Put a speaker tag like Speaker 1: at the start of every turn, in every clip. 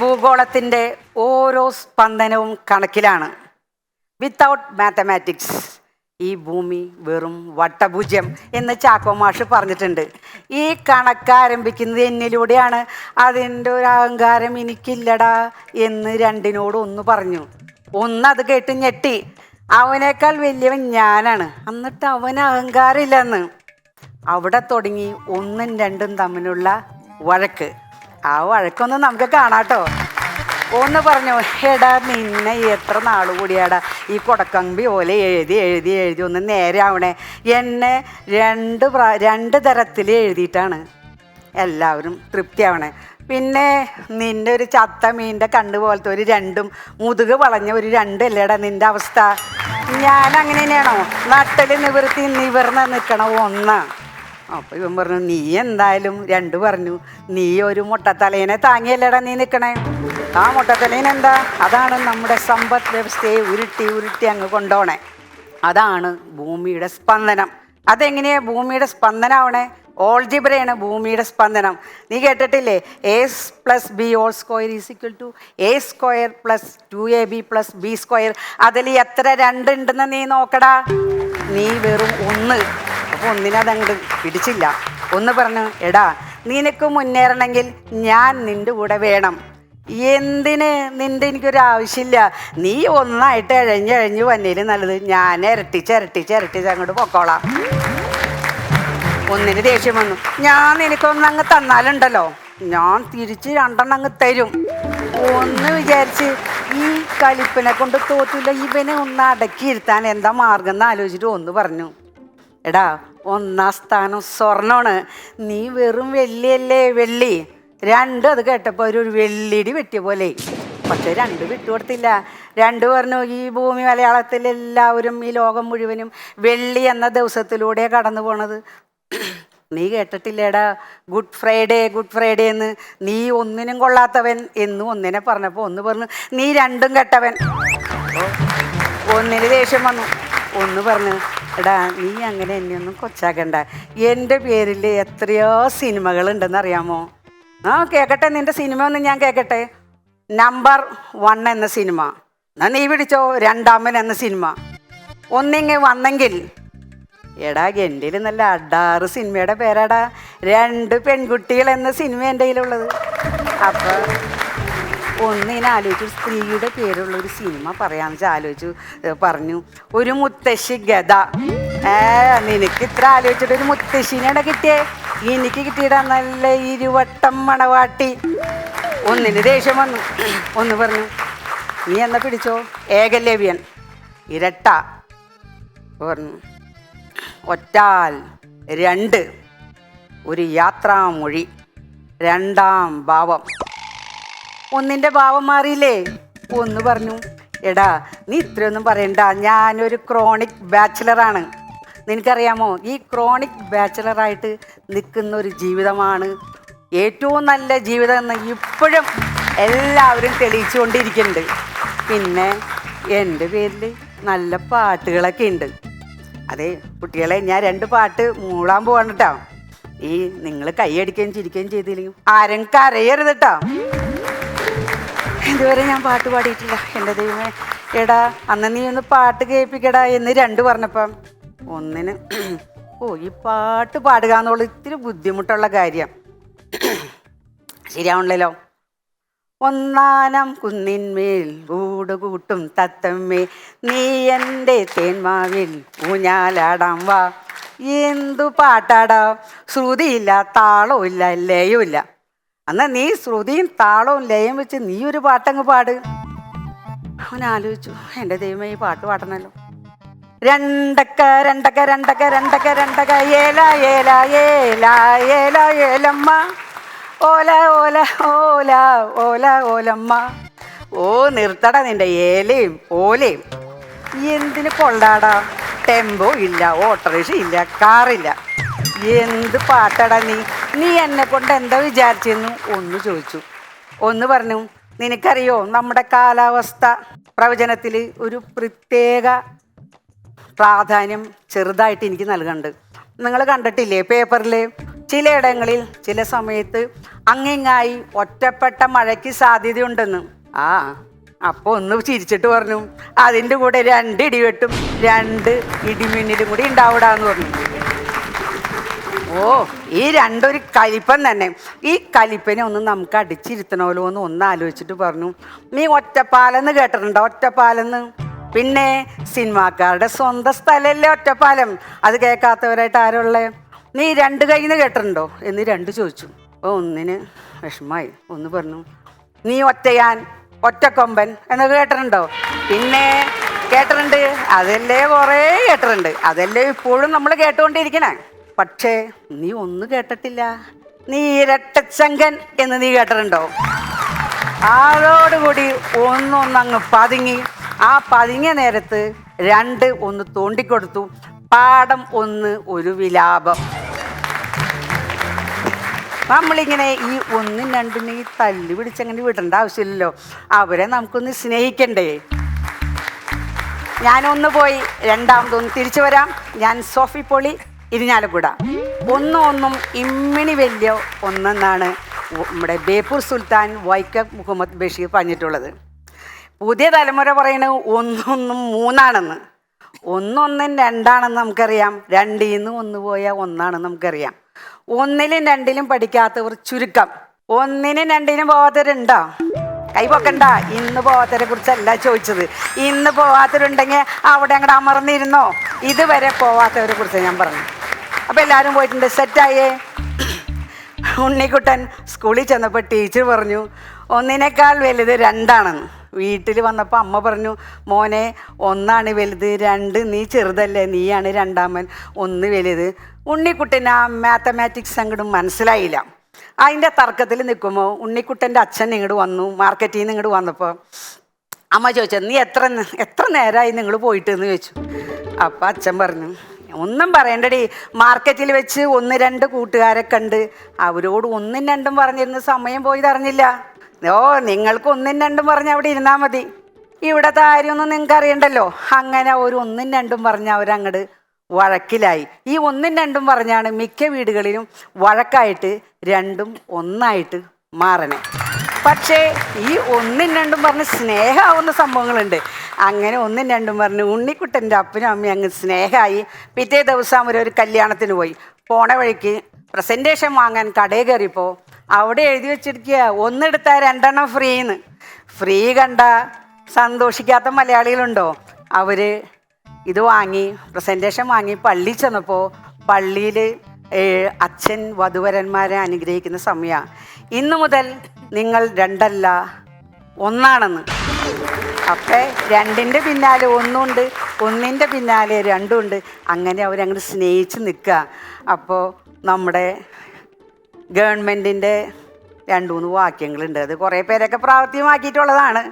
Speaker 1: ഭൂഗോളത്തിന്റെ ഓരോ സ്പന്ദനവും കണക്കിലാണ്. Without mathematics ഈ ഭൂമി വെറും വട്ടഭുജം എന്ന് ചാക്കോ മാഷ് പറഞ്ഞിട്ടുണ്ട്. ഈ കണക്ക് ആരംഭിക്കുന്നത് എന്നിലൂടെയാണ്. അതിന്റെ ഒരു അഹങ്കാരം എനിക്കില്ലടാ എന്ന് രണ്ടിനോട് ഒന്ന് പറഞ്ഞു. ഒന്ന് അത് കേട്ട് ഞെട്ടി. അവനേക്കാൾ വലിയവൻ ഞാനാണ്. എന്നിട്ട് അവന് അഹങ്കാരമില്ലെന്ന്. അവിടെ തുടങ്ങി ഒന്നും രണ്ടും തമ്മിലുള്ള വഴക്ക്. ആ വഴക്കൊന്നും നമുക്ക് കാണാട്ടോ. ഒന്ന് പറഞ്ഞു എടാ നിന്നെ എത്ര നാൾ കൂടിയാടാ? ഈ കൊടക്കമ്പി പോലെ എഴുതി എഴുതി എഴുതി ഒന്ന് നേരെ ആവണേ എന്നെ രണ്ട് പ്രാ രണ്ട് തരത്തിൽ എഴുതിയിട്ടാണ് എല്ലാവരും തൃപ്തിയാവണേ. പിന്നെ നിന്റെ ഒരു ചത്ത മീന്റെ കണ്ണ് പോലത്തെ ഒരു രണ്ടും മുതുക് വളഞ്ഞ ഒരു രണ്ട് നിന്റെ അവസ്ഥ? ഞാൻ അങ്ങനെ തന്നെയാണോ? നട്ടൽ നിവർത്തി നിവർന്ന് നിൽക്കണ ഒന്നാ. അപ്പൊ ഇവൻ പറഞ്ഞു നീ എന്തായാലും രണ്ട് പറഞ്ഞു. നീ ഒരു മുട്ടത്തലേനെ താങ്ങിയല്ലേടാ നീ നിൽക്കണേ ആ മുട്ടത്തലേൻ എന്താ? അതാണ് നമ്മുടെ സമ്പദ് വ്യവസ്ഥയെ ഉരുട്ടി ഉരുട്ടി അങ്ങ് കൊണ്ടോണേ. അതാണ് ഭൂമിയുടെ സ്പന്ദനം. അതെങ്ങനെയാ ഭൂമിയുടെ സ്പന്ദനാവണേ? ഓൾജിബ്രയാണ് ഭൂമിയുടെ സ്പന്ദനം. നീ കേട്ടിട്ടില്ലേ? A plus b whole square is equal to a square plus two a b plus b square അതിൽ എത്ര രണ്ടുണ്ടെന്ന് നീ നോക്കടാ. നീ വെറും ഒന്ന്. അപ്പോൾ ഒന്നിനതങ്ങോട്ട് പിടിച്ചില്ല. ഒന്ന് പറഞ്ഞു എടാ നിനക്ക് മുന്നേറണമെങ്കിൽ ഞാൻ നിന്റെ കൂടെ വേണം. എന്തിന്? നിന്റെ എനിക്കൊരു ആവശ്യമില്ല നീ ഒന്നായിട്ട് ഇഴഞ്ഞ് ഇഴഞ്ഞ് വന്നേൽ നല്ലത് ഞാൻ ഇരട്ടിച്ച് ഇരട്ടിച്ച് ഇരട്ടിച്ച് അങ്ങോട്ട് പൊക്കോളാം. ഒന്നിന് ദേഷ്യം വന്നു. ഞാൻ നിനക്കൊന്ന് അങ്ങ് തന്നാലുണ്ടല്ലോ. ഞാൻ തിരിച്ച് രണ്ടെണ്ണം അങ്ങ് തരും. ഒന്ന് വിചാരിച്ച് ഈ കലിപ്പിനെ കൊണ്ട് തോറ്റില്ല ഇവനെ ഒന്ന് അടക്കിയിരുത്താൻ എന്താ മാർഗം എന്ന് ആലോചിച്ചിട്ട് ഒന്ന് പറഞ്ഞു. എടാ ഒന്നാം സ്ഥാനം സ്വർണമാണ്. നീ വെറും വെള്ളിയല്ലേ വെള്ളി. രണ്ട് അത് കേട്ടപ്പോൾ ഒരു വെള്ളിടി വെട്ടിയ പോലെ. പക്ഷെ രണ്ട് വിട്ടുകൊടുത്തില്ല. രണ്ട് പറഞ്ഞു ഈ ഭൂമി മലയാളത്തിൽ എല്ലാവരും ഈ ലോകം മുഴുവനും വെള്ളി എന്ന ദിവസത്തിലൂടെ കടന്നു പോണത്. നീ കേട്ടിട്ടില്ലേടാ? ഗുഡ് ഫ്രൈഡേ ഗുഡ് ഫ്രൈഡേ എന്ന്. നീ ഒന്നിനും കൊള്ളാത്തവൻ എന്ന് ഒന്നിനെ പറഞ്ഞപ്പോൾ ഒന്ന് പറഞ്ഞു നീ രണ്ടും കെട്ടവൻ. ഒന്നിന് ദേഷ്യം വന്നു. ഒന്ന് പറഞ്ഞു എടാ നീ അങ്ങനെ എന്നെ ഒന്നും കൊച്ചാക്കണ്ട. എന്റെ പേരിൽ എത്രയോ സിനിമകൾ ഉണ്ടെന്ന് അറിയാമോ? ആ കേക്കട്ടെ നിന്റെ സിനിമ ഒന്ന് ഞാൻ കേക്കട്ടെ. നമ്പർ വൺ എന്ന സിനിമ. എന്നാ നീ പിടിച്ചോ രണ്ടാമൻ എന്ന സിനിമ. ഒന്നിങ്ങ് വന്നെങ്കിൽ. എടാ എന്റെ നല്ല അഡാറ് സിനിമയുടെ പേരാടാ. രണ്ട് പെൺകുട്ടികൾ എന്ന സിനിമ എന്റെ കയ്യിലുള്ളത്. അപ്പോൾ ഒന്നിനെ ആലോചിച്ചു ഒരു സ്ത്രീയുടെ പേരുള്ള ഒരു സിനിമ പറയാന്ന് വെച്ചാൽ ആലോചിച്ചു പറഞ്ഞു. ഒരു മുത്തശ്ശി ഗത ഏ നിനക്ക് ഇത്ര ആലോചിച്ചിട്ട് ഒരു മുത്തശ്ശിനെയാണ് കിട്ടിയേ? എനിക്ക് കിട്ടിയിട നല്ല ഇരുവട്ടം മണവാട്ടി. ഒന്നിന് ദേഷ്യം വന്നു. ഒന്ന് പറഞ്ഞു നീ എന്നാ പിടിച്ചോ? ഏകലവ്യൻ ഇരട്ട. പറഞ്ഞു ഒറ്റാൽ രണ്ട്. ഒരു യാത്രാമൊഴി രണ്ടാം ഭാവം. ഒന്നിന്റെ ഭാവം മാറിയില്ലേ? ഒന്ന് പറഞ്ഞു. എടാ നീ ഇത്രയൊന്നും പറയണ്ട. ഞാനൊരു ക്രോണിക് ബാച്ചിലറാണ് നിനക്കറിയാമോ? ഈ ക്രോണിക് ബാച്ചിലറായിട്ട് നിൽക്കുന്ന ഒരു ജീവിതമാണ് ഏറ്റവും നല്ല ജീവിതം എന്ന് ഇപ്പോഴും എല്ലാവരും തെളിയിച്ചുകൊണ്ടിരിക്കുന്നുണ്ട്. പിന്നെ എന്റെ പേരിൽ നല്ല പാട്ടുകളൊക്കെ ഉണ്ട്. അതെ കുട്ടികളെ ഞാൻ രണ്ട് പാട്ട് മൂളാൻ പോവാണ് കേട്ടോ ഈ നിങ്ങൾ കൈയടിക്കുകയും ചിരിക്കുകയും ചെയ്തില്ലെങ്കിൽ ആരും കരയരുത് കേട്ടോ ഇതുവരെ ഞാൻ പാട്ട് പാടിയിട്ടില്ല. എന്റെ ദൈവമേ. എടാ അന്ന് നീ ഒന്ന് പാട്ട് കേൾപ്പിക്കടാ എന്ന് രണ്ട് പറഞ്ഞപ്പം ഒന്നിന് ഓ ഈ പാട്ട് പാടുക എന്നുള്ള ഇത്തിരി ബുദ്ധിമുട്ടുള്ള കാര്യം. ശരിയാവണല്ലോ ഒന്നാനം കുന്നിന്മേൽ കൂടുകൂട്ടും തത്തമ്മേ. നീ എന്റെ തേന്മാവിൽ ഊഞ്ഞാലാടാം വാ. എന്തു പാട്ടാടാ? ശ്രുതിയില്ല താളവും ഇല്ല ലയവും ഇല്ല എന്നാ നീ ശ്രുതിയും താളവും ലയം വെച്ച് നീ ഒരു പാട്ടങ്ങ് പാട്. അവൻ ആലോചിച്ചു എന്റെ ദൈവമേ ഈ പാട്ട് പാടണല്ലോ. രണ്ടക്ക രണ്ടക്ക രണ്ടക്ക രണ്ടക്ക രണ്ടക്ക ഏല ഏല ഏല ഏല ഏലമ്മ. ഓല ഓല ഓല ഓല ഓലമ്മ. ഓ നിർത്തട നിന്റെ ഏലയും ഓലയും. എന്തിന് കൊള്ളാടാ? ടെമ്പോ ഇല്ല ഓട്ടോറിക്ഷ ഇല്ല കാറില്ല. എന്ത് പാട്ടടാ നീ? നീ എന്നെ കൊണ്ട് എന്താ വിചാരിച്ചെന്നു ഒന്ന് ചോദിച്ചു. ഒന്ന് പറഞ്ഞു നിനക്കറിയോ നമ്മുടെ കാലാവസ്ഥ? പ്രവചനത്തിൽ ഒരു പ്രത്യേക പ്രാധാന്യം ചെറുതായിട്ട് എനിക്ക് നൽകുന്നുണ്ട് നിങ്ങൾ കണ്ടിട്ടില്ലേ പേപ്പറിൽ ചിലയിടങ്ങളിൽ ചില സമയത്ത് അങ്ങിങ്ങായി ഒറ്റപ്പെട്ട മഴയ്ക്ക് സാധ്യതയുണ്ടെന്ന്. ആ അപ്പോൾ ഒന്ന് ചിരിച്ചിട്ട് പറഞ്ഞു അതിന്റെ കൂടെ രണ്ട് ഇടിവെട്ടും രണ്ട് ഇടിമിന്നിലും കൂടി ഉണ്ടാവിടാന്ന് പറഞ്ഞു. ഓ ഈ രണ്ടൊരു കലിപ്പൻ തന്നെ. ഈ കലിപ്പനെ ഒന്ന് നമുക്ക് അടിച്ചിരുത്തണമല്ലോ എന്ന് ഒന്ന് ആലോചിച്ചിട്ട് പറഞ്ഞു. നീ ഒറ്റപ്പാലെന്ന് കേട്ടിട്ടുണ്ടോ? ഒറ്റപ്പാലെന്ന്. പിന്നെ സിനിമാക്കാരുടെ സ്വന്തം സ്ഥലമല്ലേ ഒറ്റപ്പാലം? അത് കേൾക്കാത്തവരായിട്ട് ആരുള്ളേ നീ രണ്ട് കയ്യിൽ നിന്ന് കേട്ടിട്ടുണ്ടോ? എന്ന് രണ്ട് ചോദിച്ചു. അപ്പോൾ ഒന്നിന് വിഷമായി. ഒന്ന് പറഞ്ഞു. നീ ഒറ്റയാൻ ഒറ്റക്കൊമ്പൻ എന്നൊക്കെ കേട്ടിട്ടുണ്ടോ? പിന്നെ കേട്ടിട്ടുണ്ട്. അതല്ലേ കുറേ കേട്ടിട്ടുണ്ട്. അതല്ലേ ഇപ്പോഴും നമ്മൾ കേട്ടുകൊണ്ടിരിക്കണേ. പക്ഷേ നീ ഒന്നും കേട്ടിട്ടില്ല. നീ ഇരട്ടച്ചങ്കൻ എന്ന് നീ കേട്ടിട്ടുണ്ടോ? ആളോടുകൂടി ഒന്നൊന്നങ്ങ് പതുങ്ങി. ആ പതുങ്ങിയ നേരത്ത് രണ്ട് ഒന്ന് തോണ്ടിക്കൊടുത്തു. പാടം ഒന്ന് ഒരു വിലാപം. നമ്മളിങ്ങനെ ഈ ഒന്നും രണ്ടും ഈ തല്ലി പിടിച്ചങ്ങനെ വിടേണ്ട ആവശ്യമില്ലല്ലോ. അവരെ നമുക്കൊന്ന് സ്നേഹിക്കണ്ടേ. ഞാനൊന്ന് പോയി. രണ്ടാമതൊന്ന് തിരിച്ചു വരാം. ഞാൻ സോഫി പൊളി. ഇരിഞ്ഞാലക്കുട. ഒന്നും ഒന്നും ഇമ്മിണി വലിയ ഒന്നെന്നാണ് നമ്മുടെ ബേപ്പൂർ സുൽത്താൻ വൈക്കം മുഹമ്മദ് ബഷീർ പറഞ്ഞിട്ടുള്ളത്. പുതിയ തലമുറ പറയുന്നത് ഒന്നൊന്നും മൂന്നാണെന്ന്. ഒന്നൊന്നും രണ്ടാണെന്ന് നമുക്കറിയാം. രണ്ടിൽ നിന്ന് ഒന്ന് പോയാൽ ഒന്നാണെന്ന് നമുക്കറിയാം. ഒന്നിലും രണ്ടിലും പഠിക്കാത്തവർ ചുരുക്കം. ഒന്നിനും രണ്ടിനും പോകാത്തവരുണ്ടോ കൈ പൊക്കണ്ട. ഇന്ന് പോകാത്തവരെ കുറിച്ചല്ല ചോദിച്ചത്. ഇന്ന് പോകാത്തവരുണ്ടെങ്കിൽ അവിടെ അങ്ങോട്ട് അമർന്നിരുന്നോ? ഇതുവരെ പോവാത്തവരെ കുറിച്ച് ഞാൻ പറഞ്ഞു അപ്പോൾ എല്ലാവരും പോയിട്ടുണ്ട്. സെറ്റായേ ഉണ്ണിക്കുട്ടൻ സ്കൂളിൽ ചെന്നപ്പോൾ ടീച്ചർ പറഞ്ഞു ഒന്നിനേക്കാൾ വലുത് രണ്ടാണെന്ന്. വീട്ടിൽ വന്നപ്പോൾ അമ്മ പറഞ്ഞു മോനെ ഒന്നാണ് വലുത് രണ്ട് നീ ചെറുതല്ലേ നീയാണ് രണ്ടാമൻ ഒന്ന് വലുത്. ഉണ്ണിക്കുട്ടന് ആ മാത്തമാറ്റിക്സ് അങ്ങോട്ട് മനസ്സിലായില്ല. അതിന്റെ തർക്കത്തിൽ നിൽക്കുമ്പോൾ ഉണ്ണിക്കുട്ടന്റെ അച്ഛൻ ഇങ്ങോട്ട് വന്നു മാർക്കറ്റിൽ നിന്ന് ഇങ്ങോട്ട് വന്നപ്പോൾ അമ്മ ചോദിച്ചത് നീ എത്ര എത്ര നേരമായി നിങ്ങൾ പോയിട്ട് എന്ന് ചോദിച്ചു. അപ്പം അച്ഛൻ പറഞ്ഞു ഒന്നും പറയണ്ടടി. മാർക്കറ്റിൽ വെച്ച് ഒന്ന് രണ്ട് കൂട്ടുകാരെ കണ്ട്. അവരോട് ഒന്നും രണ്ടും പറഞ്ഞിരുന്ന സമയം പോയി അറിഞ്ഞില്ല ഓ നിങ്ങൾക്ക് ഒന്നും രണ്ടും പറഞ്ഞ് അവിടെ ഇരുന്നാൽ മതി. ഇവിടത്തെ കാര്യമൊന്നും നിങ്ങൾക്ക് അറിയണ്ടല്ലോ. അങ്ങനെ ഒരു ഒന്നും രണ്ടും പറഞ്ഞ് അവരങ്ങട് വഴക്കിലായി. ഈ ഒന്നും രണ്ടും പറഞ്ഞാണ് മിക്ക വീടുകളിലും വഴക്കായിട്ട് രണ്ടും ഒന്നായിട്ട് മാറണേ. പക്ഷേ ഈ ഒന്നും രണ്ടും പറഞ്ഞ് സ്നേഹമാവുന്ന സംഭവങ്ങളുണ്ട്. അങ്ങനെ ഒന്നും രണ്ടും പറഞ്ഞ്. ഉണ്ണിക്കുട്ടന്റെ അപ്പനും അമ്മയും അങ്ങ് സ്നേഹമായി. പിറ്റേ ദിവസം അവർ ഒരു കല്യാണത്തിന് പോയി. പോണ വഴിക്ക് പ്രസന്റേഷൻ വാങ്ങാൻ കടയിൽ കയറിയപ്പോൾ അവിടെ എഴുതി വെച്ചിരിക്കുക ഒന്നെടുത്താൽ രണ്ടെണ്ണം ഫ്രീന്ന്. ഫ്രീ കണ്ട സന്തോഷിക്കാത്ത മലയാളികളുണ്ടോ? അവർ ഇത് വാങ്ങി പ്രസന്റേഷൻ വാങ്ങി പള്ളി ചെന്നപ്പോൾ പള്ളിയിൽ അച്ഛൻ വധുവരന്മാരെ അനുഗ്രഹിക്കുന്ന സമയമാണ് ഇന്നു മുതൽ നിങ്ങൾ രണ്ടല്ല ഒന്നാണെന്ന്. അപ്പം രണ്ടിന്റെ പിന്നാലെ ഒന്നുണ്ട് ഒന്നിന്റെ പിന്നാലെ രണ്ടുമുണ്ട് അങ്ങനെ അവരങ്ങോട്ട് സ്നേഹിച്ച് നിൽക്കുക അപ്പോൾ നമ്മുടെ ഗവൺമെന്റിന്റെ രണ്ട് മൂന്ന് വാക്യങ്ങളുണ്ട്. അത് കുറേ പേരൊക്കെ പ്രാവർത്തികമാക്കിയിട്ടുള്ളതാണ്.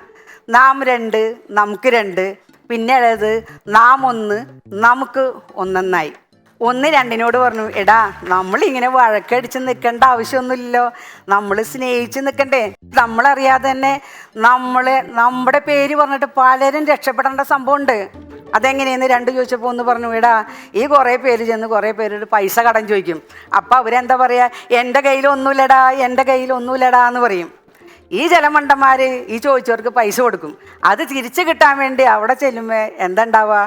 Speaker 1: നാം രണ്ട് നമുക്ക് രണ്ട്. പിന്നെ ഉള്ളത് നാം ഒന്ന് നമുക്ക് ഒന്നെന്നായി. ഒന്ന് രണ്ടിനോട് പറഞ്ഞു എടാ നമ്മൾ ഇങ്ങനെ വഴക്കടിച്ച് നിൽക്കേണ്ട ആവശ്യമൊന്നുമില്ലല്ലോ. നമ്മൾ സ്നേഹിച്ച് നിൽക്കണ്ടേ. നമ്മളറിയാതെ തന്നെ നമ്മളെ നമ്മുടെ പേര് പറഞ്ഞിട്ട് പലരും രക്ഷപ്പെടേണ്ട സംഭവമുണ്ട്. അതെങ്ങനെയെന്ന് രണ്ട് ചോദിച്ചപ്പോൾ ഒന്ന് പറഞ്ഞു എടാ ഈ കുറേ പേര് ചെന്ന് കുറേ പേരോട് പൈസ കടം ചോദിക്കും. അപ്പം അവരെന്താ പറയുക എന്റെ കയ്യിലൊന്നുമില്ലടാ എന്റെ കയ്യിലൊന്നുമില്ലടാ എന്ന് പറയും. ഈ ജലമണ്ടന്മാർ ഈ ചോദിച്ചവർക്ക് പൈസ കൊടുക്കും. അത് തിരിച്ചു കിട്ടാൻ വേണ്ടി അവിടെ ചെല്ലുമ്പോൾ എന്താ ഉണ്ടാവുക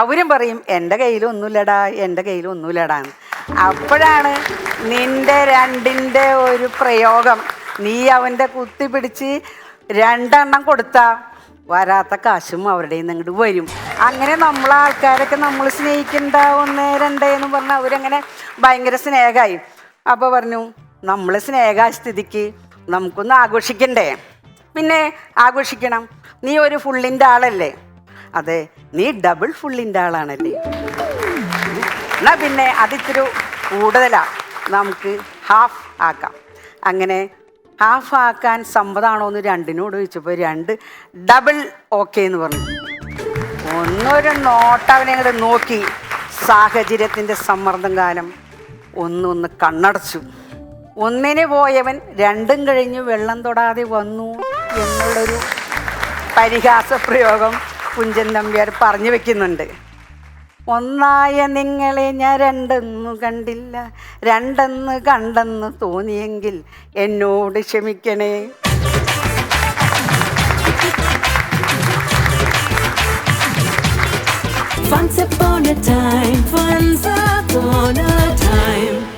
Speaker 1: അവരും പറയും എന്റെ കയ്യിലൊന്നുമില്ലടാ എന്റെ കയ്യിലൊന്നുമില്ലടാ അപ്പോഴാണ് നിന്റെ രണ്ടിന്റെ ഒരു പ്രയോഗം. നീ അവന്റെ കുത്തി പിടിച്ച് രണ്ടെണ്ണം കൊടുത്താൽ വരാത്ത കാശും അവരുടെ നിന്ന് അങ്ങോട്ട് വരും. അങ്ങനെ നമ്മളെ ആൾക്കാരൊക്കെ നമ്മൾ സ്നേഹിക്കണ്ട ഒന്ന് രണ്ടേ എന്ന് പറഞ്ഞാൽ അവരങ്ങനെ ഭയങ്കര സ്നേഹമായി. അപ്പോൾ പറഞ്ഞു നമ്മൾ സ്നേഹ സ്ഥിതിക്ക് നമുക്കൊന്ന് ആഘോഷിക്കണ്ടേ? പിന്നെ ആഘോഷിക്കണം. നീ ഒരു ഫുള്ളിന്റെ ആളല്ലേ? അതെ നീ ഡബിൾ ഫുള്ളിന്റെ ആളാണല്ലേ? എന്നാൽ പിന്നെ അതിത്തിരി കൂടുതലാണ് നമുക്ക് ഹാഫ് ആക്കാം. അങ്ങനെ ഹാഫ് ആക്കാൻ സമ്മതമാണോ എന്ന് രണ്ടിനോട് ചോദിച്ചപ്പോൾ രണ്ട് ഡബിൾ ഓക്കെ എന്ന് പറഞ്ഞു. ഒന്നൊരു നോട്ട് അവനെ അങ്ങോട്ട് നോക്കി. സാഹചര്യത്തിന്റെ സമ്മർദ്ദം കാലം ഒന്നൊന്ന് കണ്ണടച്ചു. ഒന്നിന് പോയവൻ രണ്ടും കഴിഞ്ഞ് വെള്ളം തൊടാതെ വന്നു എന്നുള്ളൊരു പരിഹാസ പ്രയോഗം കുഞ്ചൻ നമ്പ്യാർ പറഞ്ഞു വെക്കുന്നുണ്ട് ഒന്നായ നിങ്ങളെ ഞാൻ രണ്ടെന്നു കണ്ടില്ല രണ്ടെന്ന് കണ്ടെന്ന് തോന്നിയെങ്കിൽ എന്നോട് ക്ഷമിക്കണേ
Speaker 2: Once upon a time, once upon a time.